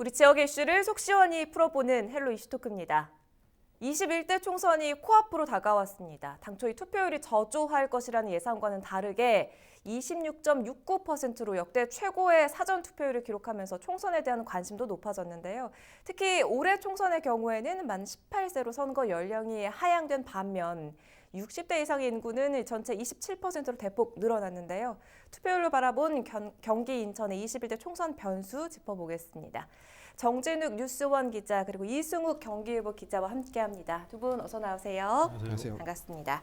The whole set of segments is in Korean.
우리 지역의 이슈를 속 시원히 풀어보는 헬로 이슈 토크입니다. 21대 총선이 코앞으로 다가왔습니다. 당초 이 투표율이 저조할 것이라는 예상과는 다르게 26.69%로 역대 최고의 사전 투표율을 기록하면서 총선에 대한 관심도 높아졌는데요. 특히 올해 총선의 경우에는 만 18세로 선거 연령이 하향된 반면 60대 이상의 인구는 전체 27%로 대폭 늘어났는데요. 투표율로 바라본 견- 경기 인천의 21대 총선 변수 짚어보겠습니다. 정진욱 뉴스원 기자 그리고 이승욱 경기일보 기자와 함께합니다. 두 분 어서 나오세요. 안녕하세요. 반갑습니다.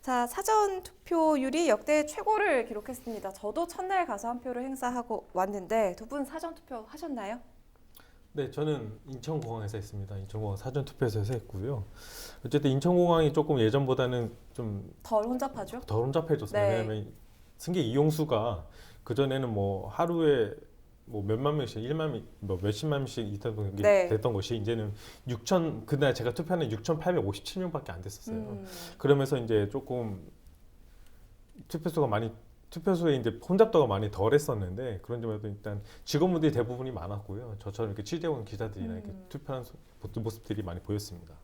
자 사전 투표율이 역대 최고를 기록했습니다. 저도 첫날 가서 한 표를 행사하고 왔는데 두 분 사전 투표 하셨나요? 네, 저는 인천공항에서 했습니다. 인천공항 사전 투표에서 했고요. 어쨌든 인천공항이 조금 예전보다는 좀더덜 혼잡하죠? 혼잡해졌어요. 네. 왜냐하면 승객 이용수가 그 전에는 뭐 하루에 뭐 몇만 명씩, 1만 명, 뭐 몇십만 명씩 있던 게 네. 됐던 것이 이제는 6천 그날 제가 투표하는 6,857명밖에 안 됐었어요. 음, 그러면서 이제 조금 투표수가 많이 투표수에 이제 혼잡도가 많이 덜했었는데 그런 점에도 일단 직원분들이 대부분이 많았고요. 저처럼 이렇게 취재원 기자들이나 이렇게 음. 투표하는 소- 모습들이 많이 보였습니다.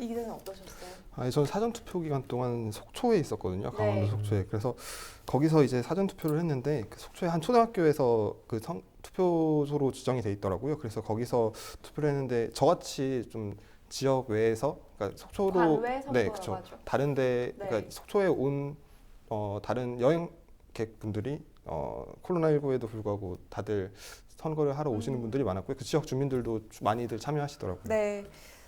이 기자는 어떠셨어요? 아니 저는 사전 투표 기간 동안 속초에 있었거든요. 강원도 네. 속초에. 그래서 거기서 이제 사전 투표를 했는데 그 속초의 한 초등학교에서 그 성- 투표소로 지정이 돼 있더라고요. 그래서 거기서 투표를 했는데 저같이 좀 지역 외에서 그러니까 속초로 관외 네, 선거라고 그렇죠. 하죠. 다른 데 네. 그러니까 속초에 온 어, 다른 여행 객분들이 어, 코로나19에도 불구하고 다들 선거를 하러 오시는 음. 분들이 많았고요. 그 지역 주민들도 많이들 참여하시더라고요. 네.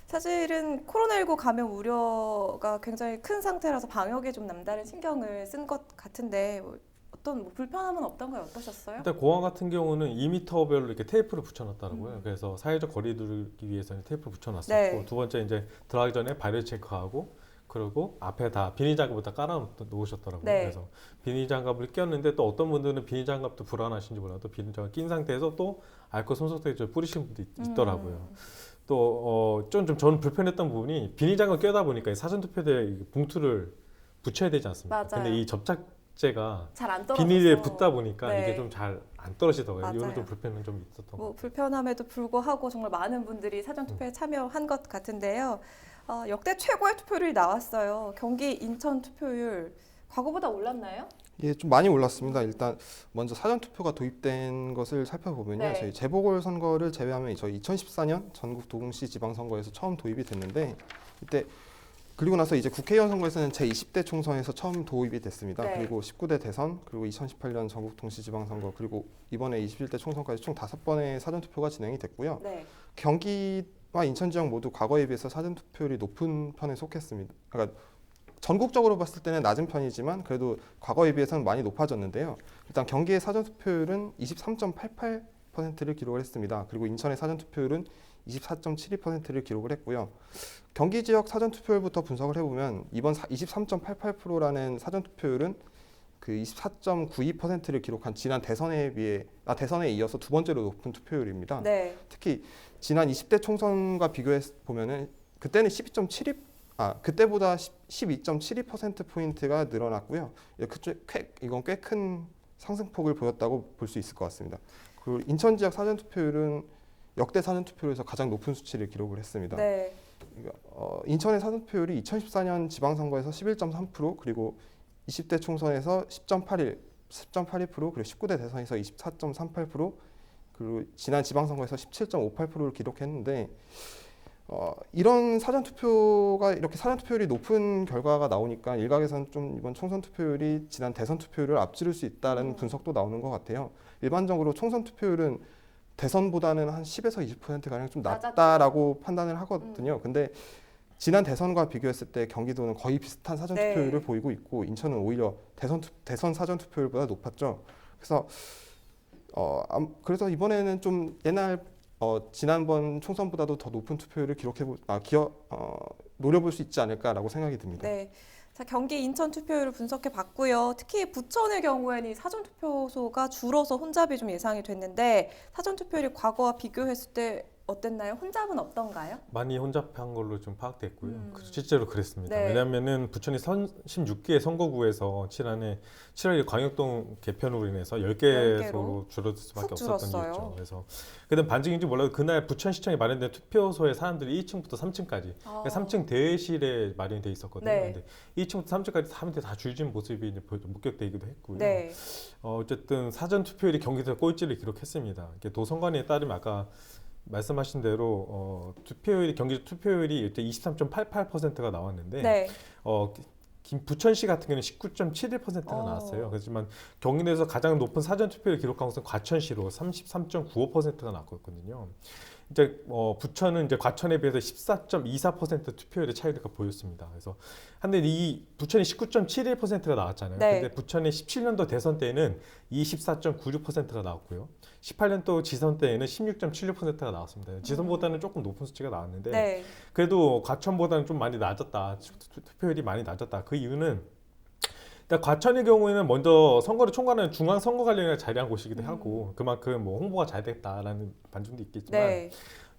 사실은 코로나19 감염 우려가 굉장히 큰 상태라서 방역에 좀 남다른 신경을 쓴 것 같은데 뭐 어떤 뭐 불편함은 없던가요? 어떠셨어요? 일단 공항 같은 경우는 2m별로 이렇게 테이프를 붙여놨더라고요. 음. 그래서 사회적 거리두기 위해서는 테이프를 붙여놨었고 네. 두 번째 이제 들어가기 전에 바이러스 체크하고 그리고 앞에 다 비닐 장갑을 다 깔아 놓으셨더라고요. 네. 그래서 비닐 장갑을 꼈는데 또 어떤 분들은 비닐 장갑도 불안하신지 몰라도 비닐 장갑 낀 상태에서 또 알코올 손소독제 좀 뿌리신 분도 있- 있더라고요. 음. 또어좀 좀 저는 불편했던 부분이 비닐 장갑 껴다 보니까 이 사전 투표대 이 봉투를 붙여야 되지 않습니까? 맞아요. 근데 이 접착제가 비닐에 붙다 보니까 네. 이게 좀 잘 안 떨어지더라고요. 이런 좀 불편은 좀 있었던 것뭐 같아요. 불편함에도 불구하고 정말 많은 분들이 사전 음. 투표에 참여한 것 같은데요. 어, 역대 최고의 투표율이 나왔어요. 경기 인천 투표율 과거보다 올랐나요? 예, 좀 많이 올랐습니다. 일단 먼저 사전 투표가 도입된 것을 살펴보면요. 네. 저희 재보궐 선거를 제외하면 저희 2014년 전국 도시 지방 선거에서 처음 도입이 됐는데 이때 그리고 나서 이제 국회의원 선거에서는 제 20대 총선에서 처음 도입이 됐습니다. 네. 그리고 19대 대선, 그리고 2018년 전국 동시 지방 선거, 그리고 이번에 21대 총선까지 총 다섯 번의 사전 투표가 진행이 됐고요. 네. 경기 와 인천 지역 모두 과거에 비해서 사전 투표율이 높은 편에 속했습니다. 그러니까 전국적으로 봤을 때는 낮은 편이지만 그래도 과거에 비해서는 많이 높아졌는데요. 일단 경기의 사전 투표율은 23.88%를 기록을 했습니다. 그리고 인천의 사전 투표율은 24.72%를 기록을 했고요. 경기 지역 사전 투표율부터 분석을 해보면 이번 23.88%라는 사전 투표율은 그 24.92%를 기록한 지난 대선에 비해 아 대선에 이어서 두 번째로 높은 투표율입니다. 네. 특히 지난 20대 총선과 비교해 보면은 그때는 12.72 아, 그때보다 12.72% 포인트가 늘어났고요. 꽤- 이건 꽤 큰 상승폭을 보였다고 볼 수 있을 것 같습니다. 그리고 인천 지역 사전 투표율은 역대 사전 투표율에서 가장 높은 수치를 기록을 했습니다. 네. 어, 인천의 사전 투표율이 2014년 지방선거에서 11.3% 그리고 20대 총선에서 10.81 10.82% 그리고 19대 대선에서 24.38% 그리고 지난 지방선거에서 17.58%를 기록했는데 어, 이런 사전 투표가 이렇게 사전 투표율이 높은 결과가 나오니까 일각에서는 좀 이번 총선 투표율이 지난 대선 투표율을 앞지를 수 있다는 음. 분석도 나오는 것 같아요. 일반적으로 총선 투표율은 대선보다는 한 10에서 20% 가량 좀. 낮다라고 판단을 하거든요. 근데 지난 대선과 비교했을 때 경기도는 거의 비슷한 사전 네. 투표율을 보이고 있고 인천은 오히려 대선 투, 대선 사전 투표율보다 높았죠. 그래서 어 암- 그래서 이번에는 좀 옛날 어 지난번 총선보다도 더 높은 투표율을 기록해 보 아, 기어 어 노려볼 수 있지 않을까라고 생각이 듭니다. 네. 자, 경기 인천 투표율을 분석해 봤고요. 특히 부천의 경우에는 이 사전 투표소가 줄어서 혼잡이 좀 예상이 됐는데 사전 투표율이 과거와 비교했을 때 어땠나요? 혼잡은 없던가요? 많이 혼잡한 걸로 좀 파악됐고요. 음. 그- 실제로 그랬습니다. 네. 왜냐하면은 부천이 36개 선거구에서 지난해 7월 광역동 개편으로 인해서 10개소로 10 개로 줄어들 수밖에 훅 없었던 줄었어요. 이유죠. 그래서 그다음 반증인지 몰라도 그날 부천시청에 마련된 투표소에 사람들이 2층부터 3층까지 어. 3층 대실에 마련이 돼 있었거든요. 네. 근데 2층부터 3층까지 사람들이 다 줄진 모습이 이제 보- 목격되기도 했고요. 네. 어, 어쨌든 사전 투표율이 경기도에 꼴찌를 기록했습니다. 이게 도선관위에 따르면 아까 말씀하신 대로 어, 투표율이 경기도 투표율이 이때 23.88%가 나왔는데 네. 어, 김 부천시 같은 경우는 19.71%가 어. 나왔어요. 그렇지만 경기도에서 가장 높은 사전 투표를 기록한 것은 과천시로 33.95%가 나왔거든요. 이제 어, 부천은 이제 과천에 비해서 14.24% 투표율의 차이가 보였습니다. 그래서 한데 이 부천이 19.71%가 나왔잖아요. 네. 근데 부천의 17년도 대선 때는 24.96%가 나왔고요. 18년도 지선 때에는 16.76%가 나왔습니다. 지선보다는 조금 높은 수치가 나왔는데 네. 그래도 과천보다는 좀 많이 낮았다. 투- 투표율이 많이 낮았다. 그 이유는 일단 과천의 경우에는 먼저 선거를 총괄하는 중앙 선거관리위가 자리한 곳이기도 음. 하고 그만큼 뭐 홍보가 잘 됐다라는 반증도 있겠지만 네.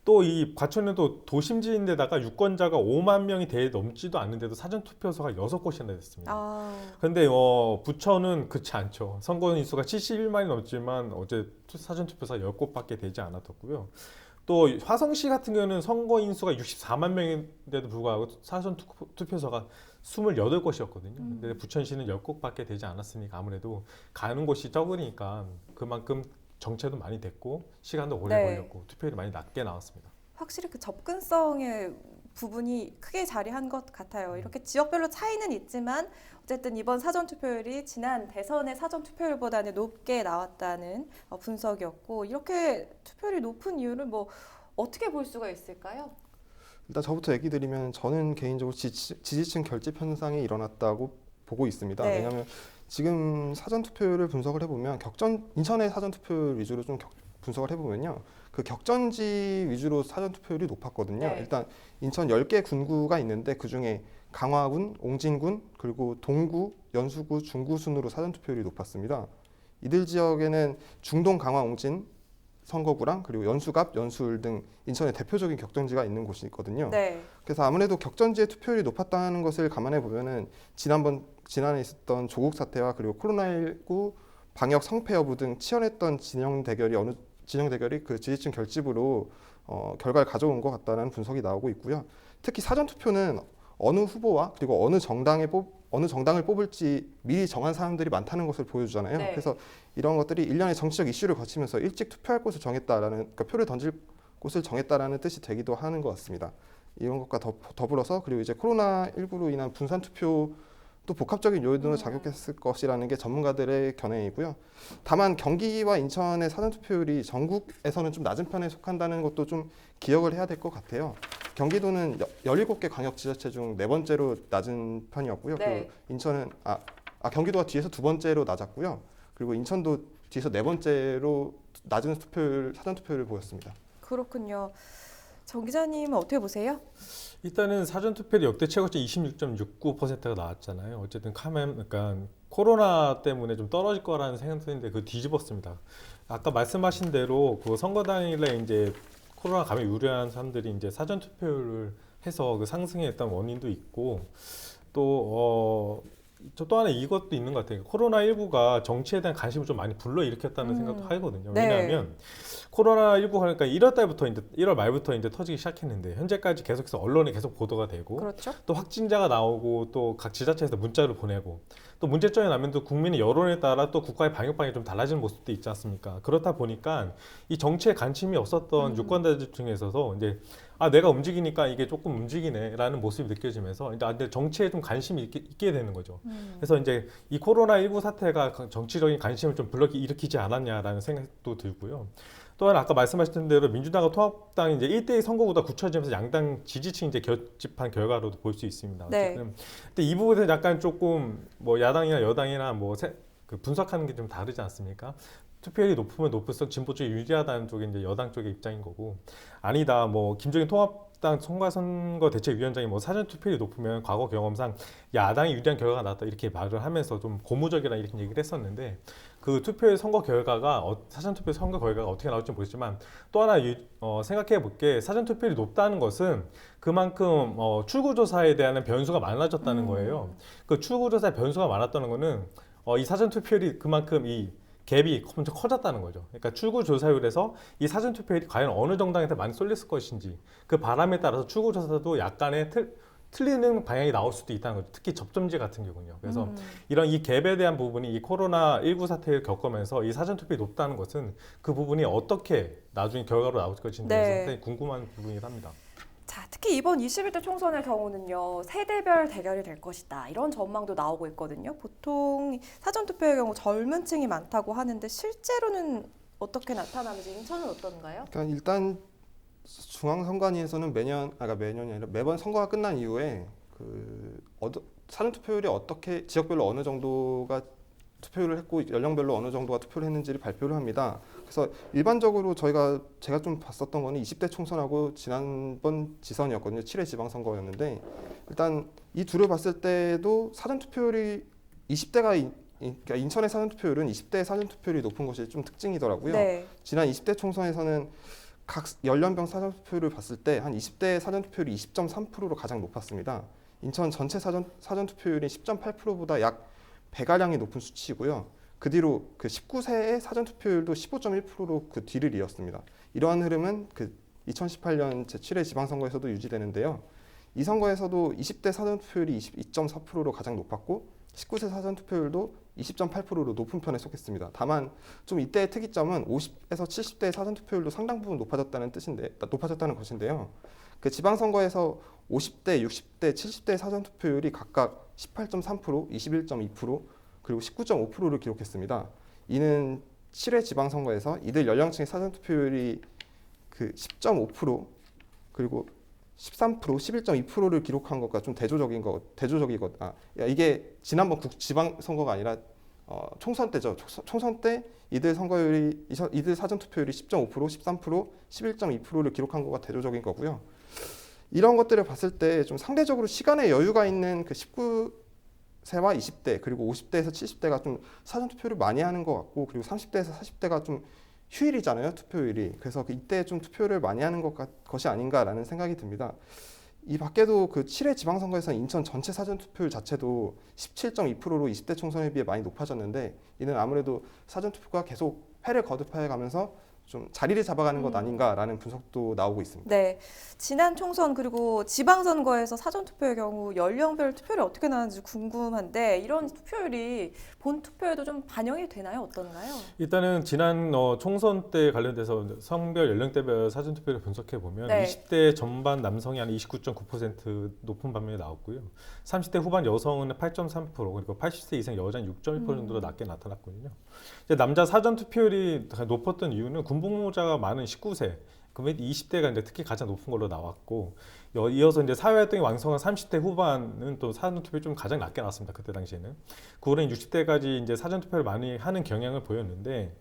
또이 과천은 또 도심지인데다가 유권자가 5만 명이 대 넘지도 않는데도 사전 투표소가 여섯 곳이나 됐습니다. 아. 근데 어, 부천은 그렇지 않죠. 선거 인수가 71만이 넘지만 어제 투- 사전 투표소가 10곳밖에 되지 않았었고요. 또 화성시 같은 경우는 선거 인수가 64만 명인데도 불구하고 사전 투- 투표소가 28곳이었거든요. 음. 근데 부천시는 10곳밖에 되지 않았으니까 아무래도 가는 곳이 적으니까 그만큼 정체도 많이 됐고 시간도 오래 네. 걸렸고 투표율이 많이 낮게 나왔습니다. 확실히 그 접근성의 부분이 크게 자리한 것 같아요. 이렇게 지역별로 차이는 있지만 어쨌든 이번 사전 투표율이 지난 대선의 사전 투표율보다는 높게 나왔다는 어, 분석이었고 이렇게 투표율이 높은 이유를 뭐 어떻게 볼 수가 있을까요? 일단 저부터 얘기 드리면 저는 개인적으로 지지, 지지 층 결집 현상이 일어났다고 보고 있습니다. 네. 왜냐하면 지금 사전 투표율을 분석을 해보면 격전 인천의 사전 투표율 위주로 좀 격- 분석을 해보면요, 그 격전지 위주로 사전 투표율이 높았거든요. 네. 일단 인천 10개 군구가 있는데 그 중에 강화군, 옹진군, 그리고 동구, 연수구, 중구 순으로 사전 투표율이 높았습니다. 이들 지역에는 중동, 강화, 옹진 선거구랑 그리고 연수갑, 연수울 등 인천의 대표적인 격전지가 있는 곳이 있거든요. 네. 그래서 아무래도 격전지의 투표율이 높았다는 것을 감안해 보면은 지난번 지난해 있었던 조국 사태와 그리고 코로나19 방역 성패 여부 등 치열했던 진영 대결이 어느 진영 대결이 그 지지층 결집으로 어, 결과를 가져온 것 같다는 분석이 나오고 있고요. 특히 사전 투표는 어느 후보와 그리고 어느 정당에 뽑 어느 정당을 뽑을지 미리 정한 사람들이 많다는 것을 보여주잖아요. 네. 그래서 이런 것들이 일련의 정치적 이슈를 거치면서 일찍 투표할 곳을 정했다라는 그러니까 표를 던질 곳을 정했다라는 뜻이 되기도 하는 것 같습니다. 이런 것과 더, 더불어서 그리고 이제 코로나 19로 인한 분산 투표 또 복합적인 요인으로 음. 작용했을 것이라는 게 전문가들의 견해이고요. 다만 경기와 인천의 사전 투표율이 전국에서는 좀 낮은 편에 속한다는 것도 좀 기억을 해야 될 것 같아요. 경기도는 여- 17개 광역 지자체 중 네 번째로 낮은 편이었고요. 네. 그리고 인천은 아, 아 경기도가 뒤에서 두 번째로 낮았고요. 그리고 인천도 뒤에서 네 번째로 낮은 투표율 사전 투표율을 보였습니다. 그렇군요. 정 기자님은 어떻게 보세요? 일단은 사전 투표율이 역대 최고치 26.69%가 나왔잖아요. 어쨌든 카멘 그러니까 코로나 때문에 좀 떨어질 거라는 생각했는데 그 뒤집었습니다. 아까 말씀하신 대로 그 선거 당일에 이제 코로나 감염 유려한 사람들이 이제 사전 투표를 해서 그 상승했던 원인도 있고 또 어. 저 또 하나 이것도 있는 것 같아요. 코로나 19가 정치에 대한 관심을 좀 많이 불러일으켰다는 음. 생각도 하거든요. 네. 왜냐하면 코로나 19 그러니까 1월 달부터 이제 1월 말부터 이제 터지기 시작했는데 현재까지 계속해서 언론에 계속 보도가 되고 그렇죠. 또 확진자가 나오고 또 각 지자체에서 문자를 보내고 또 문제점이 나면 또 국민의 여론에 따라 또 국가의 방역 방이 좀 달라지는 모습도 있지 않습니까? 그렇다 보니까 이 정치에 관심이 없었던 음. 유권자들 중에서도 이제 아 내가 움직이니까 이게 조금 움직이네라는 모습이 느껴지면서 이제 아, 근데 정치에 좀 관심이 있게, 있게 되는 거죠. 음. 그래서 이제 이 코로나 19 사태가 정치적인 관심을 좀 불러 일으키지 않았냐라는 생각도 들고요. 또한 아까 말씀하셨던 대로 민주당과 통합당이 이제 1대1 선거구가 굳혀지면서 양당 지지층이 이제 결집한 결과로도 볼 수 있습니다. 네. 어쨌든 근데 이 부분에서 약간 조금 뭐 야당이나 여당이나 뭐 세- 그 분석하는 게 좀 다르지 않습니까? 투표율이 높으면 높을수록 진보 쪽이 유리하다는 쪽이 이제 여당 쪽의 입장인 거고 아니다 뭐 김정인 통합당 총괄선거 대책위원장이 뭐 사전 투표율이 높으면 과거 경험상 야당이 유리한 결과가 나왔다 이렇게 말을 하면서 좀 고무적이라 이렇게 얘기를 했었는데 그 투표의 선거 결과가 어, 사전 투표 선거 결과가 어떻게 나올지 모르지만 또 하나 유- 어, 생각해 볼 게 사전 투표율이 높다는 것은 그만큼 어, 출구조사에 대한 변수가 많아졌다는 음. 거예요. 그 출구조사 변수가 많았다는 거는 어, 이 사전 투표율이 그만큼 이 갭이 엄청 커졌다는 거죠. 그러니까 출구 조사율에서 이 사전 투표율이 과연 어느 정당한테 많이 쏠렸을 것인지 그 바람에 따라서 출구 조사도 약간의 틀, 틀리는 방향이 나올 수도 있다는 거죠. 특히 접점지 같은 경우는요. 그래서 음. 이런 이 갭에 대한 부분이 이 코로나 19 사태를 겪으면서 이 사전 투표율이 높다는 것은 그 부분이 어떻게 나중에 결과로 나올 것인지 네. 네. 상당히 궁금한 부분이긴 합니다. 자, 특히 이번 21대 총선의 경우는요, 세대별 대결이 될 것이다. 이런 전망도 나오고 있거든요. 보통 사전투표의 경우 젊은 층이 많다고 하는데 실제로는 어떻게 나타나는지 인천은 어떤가요? 그러니까 일단 중앙선관위에서는 매년, 아, 그러니까 매년이 아니라 매번 선거가 끝난 이후에 그 사전 투표율이 어떻게 지역별로 어느 정도가 투표를 했고 연령별로 어느 정도가 투표를 했는지를 발표를 합니다. 그래서 일반적으로 저희가 제가 좀 봤었던 거는 20대 총선하고 지난번 지선이었거든요. 7회 지방선거였는데 일단 이 둘을 봤을 때도 사전 투표율이 20대가 인, 그러니까 인천의 사전 투표율은 20대 사전 투표율이 높은 것이 좀 특징이더라고요. 네. 지난 20대 총선에서는 각 연령별 사전 투표율을 봤을 때 한 20대 사전 투표율이 20.3%로 가장 높았습니다. 인천 전체 사전 사전 투표율이 10.8%보다 약 배가량이 높은 수치이고요. 그 뒤로 그 19세의 사전 투표율도 15.1%로 그 뒤를 이었습니다. 이러한 흐름은 그 2018년 제7회 지방선거에서도 유지되는데요. 이 선거에서도 20대 사전 투표율이 22.4%로 가장 높았고 19세 사전 투표율도 20.8%로 높은 편에 속했습니다. 다만 좀 이때의 특이점은 50에서 70대의 사전 투표율도 상당 부분 높아졌다는 뜻인데 높아졌다는 것인데요. 그 지방 선거에서 50대, 60대, 70대 사전 투표율이 각각 18.3%, 21.2% 그리고 19.5%를 기록했습니다. 이는 7회 지방선거에서 이들 연령층의 사전 투표율이 그 10.5% 그리고 13%, 11.2%를 기록한 것과 좀 대조적인 것, 대조적이것. 아, 야, 이게 지난번 국 지방 선거가 아니라 어, 총선 때죠. 총선, 때 이들 선거율이 이들 사전 투표율이 10.5%, 13%, 11.2%를 기록한 것과 대조적인 거고요. 이런 것들을 봤을 때 좀 상대적으로 시간의 여유가 있는 그 19세와 20대 그리고 50대에서 70대가 좀 사전 투표를 많이 하는 것 같고 그리고 30대에서 40대가 좀 휴일이잖아요 투표율이 그래서 그 이때 좀 투표를 많이 하는 것 같, 것이 아닌가라는 생각이 듭니다. 이 밖에도 그 7회 지방선거에서 인천 전체 사전 투표율 자체도 17.2%로 20대 총선에 비해 많이 높아졌는데 이는 아무래도 사전 투표가 계속 회를 거듭해 가면서 좀 자리를 잡아가는 것 음. 아닌가라는 분석도 나오고 있습니다. 네. 지난 총선 그리고 지방선거에서 사전투표의 경우 연령별 투표율이 어떻게 나왔는지 궁금한데 이런 투표율이 본 투표에도 좀 반영이 되나요? 어떤가요? 일단은 지난 어, 총선 때 관련돼서 성별 연령대별 사전 투표를 분석해 보면 네. 20대 전반 남성이 한 29.9% 높은 반면에 나왔고요. 30대 후반 여성은 8.3% 그리고 80세 이상 여자는 6.1% 정도로 음. 낮게 나타났거든요. 이제 남자 사전 투표율이 가- 높았던 이유는 군 복무자가 많은 19세 그러면 20대가 이제 특히 가장 높은 걸로 나왔고 여- 이어서 이제 사회활동이 왕성한 30대 후반은 또 사전 투표 좀 가장 낮게 나왔습니다. 그때 당시에는. 그 후로는 60대까지 이제 사전 투표를 많이 하는 경향을 보였는데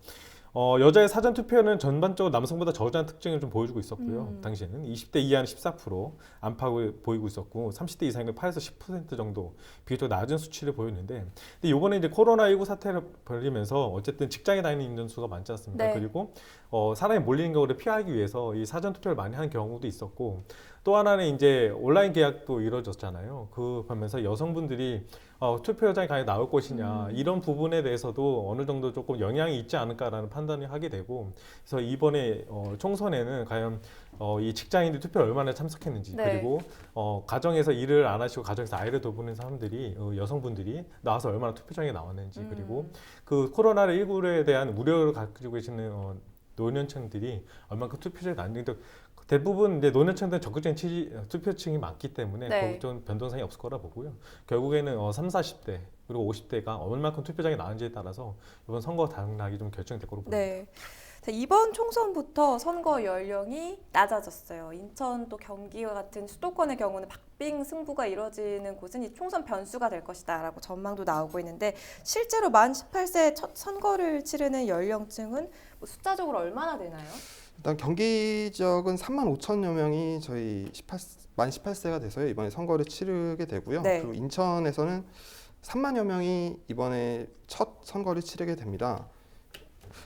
어, 여자의 사전 투표는 전반적으로 남성보다 저조한 특징을 좀 보여주고 있었고요. 음. 당시에는 20대 이하는 14% 안팎을 보이고 있었고 30대 이상은 8에서 10% 정도 비교적 낮은 수치를 보였는데 근데 이번에 이제 코로나 19 사태를 벌리면서 어쨌든 직장에 다니는 인원수가 많지 않습니까? 네. 그리고 어, 사람이 몰리는 경우를 피하기 위해서 이 사전 투표를 많이 하는 경우도 있었고 또 하나는 이제 온라인 계약도 이루어졌잖아요. 그 보면서 여성분들이 어, 투표장에 과연 나올 것이냐 음. 이런 부분에 대해서도 어느 정도 조금 영향이 있지 않을까라는 판단을 하게 되고 그래서 이번에 어, 총선에는 과연 어, 이 직장인들 투표를 얼마나 참석했는지 네. 그리고 어, 가정에서 일을 안 하시고 가정에서 아이를 돌보는 사람들이 어, 여성분들이 나와서 얼마나 투표장에 나왔는지 그리고 음. 그 코로나 19에 대한 우려를 가지고 계시는 어, 노년층들이 얼마큼 투표장에 나왔는지 대부분 이제 노년층들은 적극적인 지지, 투표층이 많기 때문에 네. 거기 좀 변동성이 없을 거라 보고요. 결국에는 어, 3, 40대 그리고 50대가 얼마큼 투표장에 나왔는지에 따라서 이번 선거 당락이 좀 결정될 거로 보입니다. 네. 자, 이번 총선부터 선거 연령이 낮아졌어요. 인천 또 경기와 같은 수도권의 경우는 박빙 승부가 이뤄지는 곳은 이 총선 변수가 될 것이다라고 전망도 나오고 있는데 실제로 만 18세 첫 선거를 치르는 연령층은 뭐 숫자적으로 얼마나 되나요? 일단 경기 지역은 3만 5천여 명이 저희 18, 만 18세가 돼서요 이번에 선거를 치르게 되고요. 네. 그리고 인천에서는 3만여 명이 이번에 첫 선거를 치르게 됩니다.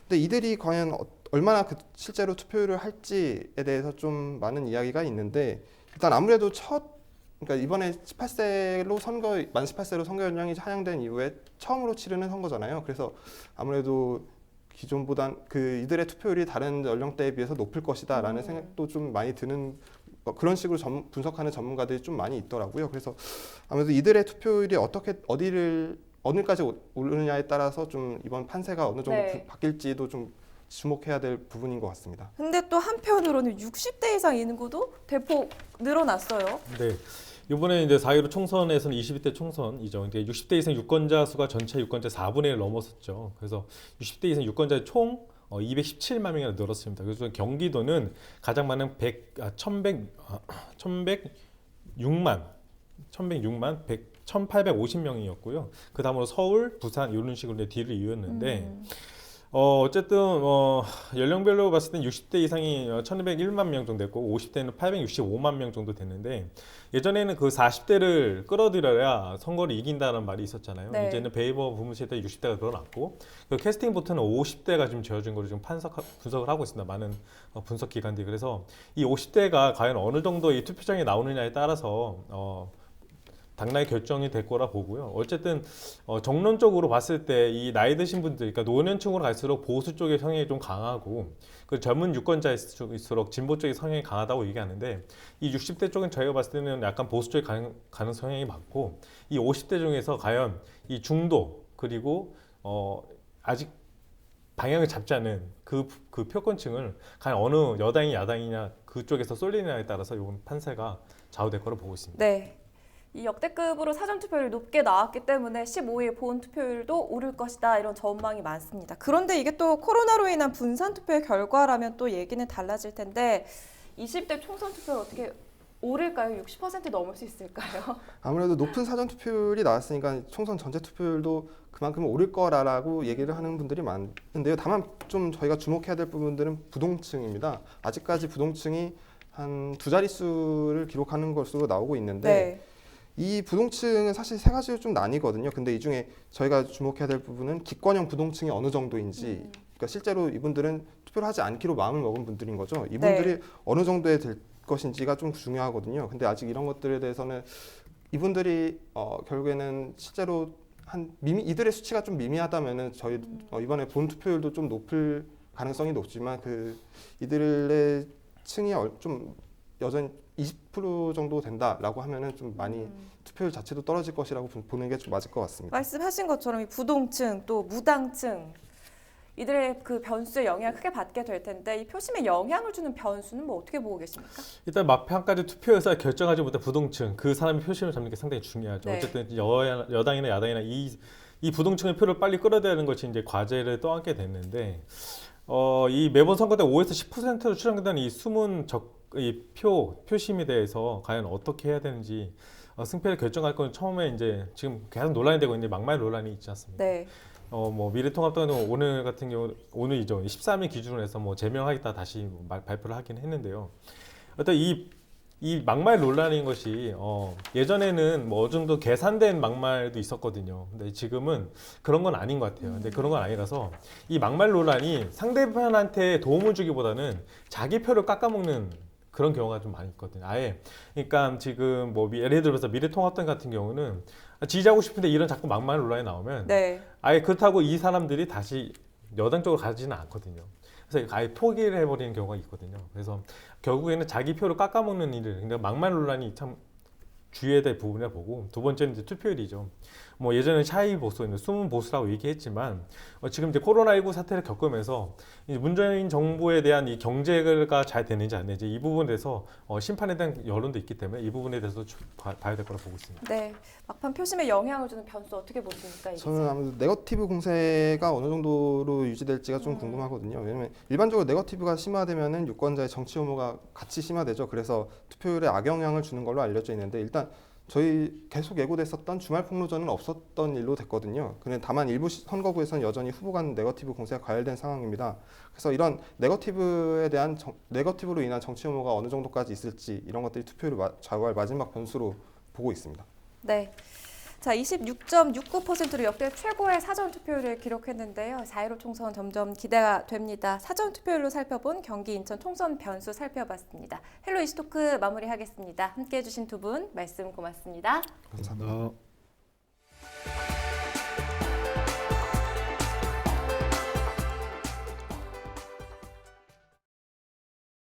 근데 이들이 과연 어- 얼마나 그 실제로 투표를 할지에 대해서 좀 많은 이야기가 있는데 일단 아무래도 첫 그러니까 이번에 18세로 선거 만 18세로 선거 연령이 하향된 이후에 처음으로 치르는 선거잖아요. 그래서 아무래도 기존보단 그 이들의 투표율이 다른 연령대에 비해서 높을 것이다라는 음. 생각도 좀 많이 드는 어, 그런 식으로 전- 분석하는 전문가들이 좀 많이 있더라고요. 그래서 아무래도 이들의 투표율이 어떻게 어디를 어느까지 오- 오르느냐에 따라서 좀 이번 판세가 어느 정도 네. 부- 바뀔지도 좀 주목해야 될 부분인 것 같습니다. 근데 또 한편으로는 60대 이상 인구도 대폭 늘어났어요. 네. 이번에 이제 4.15 총선에서는 22대 총선이죠. 이제 60대 이상 유권자 수가 전체 유권자 4분의 1 넘었었죠. 그래서 60대 이상 유권자 총 어, 217만 명이나 늘었습니다. 그래서 경기도는 가장 많은 100, 아, 1100, 아, 1106만, 1106만 100, 1850명이었고요. 그 다음으로 서울, 부산 이런 식으로 뒤를 이었는데 음. 어, 어쨌든 어, 연령별로 봤을 땐 60대 이상이 1,201만 명 정도 됐고 50대는 865만 명 정도 됐는데 예전에는 그 40대를 끌어들여야 선거를 이긴다는 말이 있었잖아요. 네. 이제는 베이버 부문 세대 60대가 늘어났고 그 캐스팅 보트는 50대가 지금 지어진 거를 좀 판석 분석을 하고 있습니다. 많은 어, 분석 기관들이 그래서 이 50대가 과연 어느 정도 이 투표장에 나오느냐에 따라서 어, 당락의 결정이 될 거라 보고요. 어쨌든 어, 정론적으로 봤을 때 이 나이 드신 분들, 그러니까 노년층으로 갈수록 보수 쪽의 성향이 좀 강하고 그 젊은 유권자일수록 진보 쪽의 성향이 강하다고 얘기하는데 이 60대 쪽은 저희가 봤을 때는 약간 보수 쪽의 가능, 가능 성향이 많고 이 50대 중에서 과연 이 중도 그리고 어, 아직 방향을 잡지 않은 그, 그 표권층을 과연 어느 여당이 야당이냐 그쪽에서 쏠리느냐에 따라서 이번 판세가 좌우될 거로 보고 있습니다. 네. 이 역대급으로 사전 투표율이 높게 나왔기 때문에 15일 본 투표율도 오를 것이다 이런 전망이 많습니다. 그런데 이게 또 코로나로 인한 분산 투표의 결과라면 또 얘기는 달라질 텐데 20대 총선 투표를 어떻게 오를까요? 60% 넘을 수 있을까요? 아무래도 높은 사전 투표율이 나왔으니까 총선 전체 투표율도 그만큼 오를 거라라고 얘기를 하는 분들이 많은데요. 다만 좀 저희가 주목해야 될 부분들은 부동층입니다. 아직까지 부동층이 한 두 자릿수를 기록하는 것으로 나오고 있는데 네. 이 부동층은 사실 세 가지로 좀 나뉘거든요. 근데 이 중에 저희가 주목해야 될 부분은 기권형 부동층이 어느 정도인지, 음. 그러니까 실제로 이분들은 투표를 하지 않기로 마음을 먹은 분들인 거죠. 이분들이 네. 어느 정도에 될 것인지가 좀 중요하거든요. 근데 아직 이런 것들에 대해서는 이분들이 어, 결국에는 실제로 한 미미, 이들의 수치가 좀 미미하다면은 저희 어, 이번에 본 투표율도 좀 높을 가능성이 높지만 그 이들의 층이 얼- 좀 여전히 20% 정도 된다라고 하면은 좀 많이 음. 투표율 자체도 떨어질 것이라고 보- 보는 게 좀 맞을 것 같습니다. 말씀하신 것처럼 이 부동층 또 무당층 이들의 그 변수에 영향을 크게 받게 될 텐데 이 표심에 영향을 주는 변수는 뭐 어떻게 보고 계십니까? 일단 막판까지 투표에서 결정하지 못한 부동층 그 사람의 표심을 잡는 게 상당히 중요하죠. 네. 어쨌든 여, 여당이나 야당이나 이, 이 부동층의 표를 빨리 끌어대는 것이 이제 과제를 떠안게 됐는데 어, 이 매번 선거 때 5에서 10%로 추정되는 이 숨은 적, 이 표, 표심에 대해서 과연 어떻게 해야 되는지 어, 승패를 결정할 건 처음에 이제 지금 계속 논란이 되고 있는데 막말 논란이 있지 않습니까? 네. 어, 뭐 미래통합당은 오늘 같은 경우 오늘이죠. 13일 기준으로 해서 뭐 제명하겠다 다시 말- 발표를 하긴 했는데요. 어떤 이, 이 막말 논란인 것이 어, 예전에는 뭐 어느 정도 계산된 막말도 있었거든요. 근데 지금은 그런 건 아닌 것 같아요. 근데 그런 건 아니라서 이 막말 논란이 상대편한테 도움을 주기보다는 자기 표를 깎아먹는 그런 경우가 좀 많이 있거든요. 아예 그러니까 지금 뭐 미- 예를 들어서 미래통합당 같은 경우는 지지하고 싶은데 이런 자꾸 막말 논란이 나오면 네. 아예 그렇다고 이 사람들이 다시 여당 쪽으로 가지는 않거든요. 그래서 아예 포기를 해버리는 경우가 있거든요. 그래서 결국에는 자기 표를 깎아먹는 일을, 그러니까 막말 논란이 참 주의해야 될 부분이라 보고 두 번째는 이제 투표율이죠. 뭐 예전에 샤이 보수, 숨은 보수라고 얘기했지만 어, 지금 이제 코로나19 사태를 겪으면서 이 문재인 정부에 대한 이 경제가 잘 되는지 안 되는지 이 부분에 대해서 어, 심판에 대한 여론도 있기 때문에 이 부분에 대해서 주- 봐- 봐야 될 거라 보고 있습니다. 네. 막판 표심에 영향을 주는 변수 어떻게 보십니까? 이 저는 아무래도 네거티브 공세가 어느 정도로 유지될지가 좀 음. 궁금하거든요. 왜냐면 일반적으로 네거티브가 심화되면은 유권자의 정치 혐오가 같이 심화되죠. 그래서 투표율에 악영향을 주는 걸로 알려져 있는데 일단 저희 계속 예고됐었던 주말 폭로전은 없었던 일로 됐거든요. 근데 다만 일부 시- 선거구에서는 여전히 후보 간 네거티브 공세가 과열된 상황입니다. 그래서 이런 네거티브에 대한 정, 네거티브로 인한 정치 혐오가 어느 정도까지 있을지 이런 것들이 투표율을 마- 좌우할 마지막 변수로 보고 있습니다. 네. 자, 26.69%로 역대 최고의 사전 투표율을 기록했는데요. 4.15 총선 점점 기대가 됩니다. 사전 투표율로 살펴본 경기 인천 총선 변수 살펴봤습니다. 헬로 이슈토크 마무리하겠습니다. 함께 해주신 두 분 말씀 고맙습니다. 감사합니다.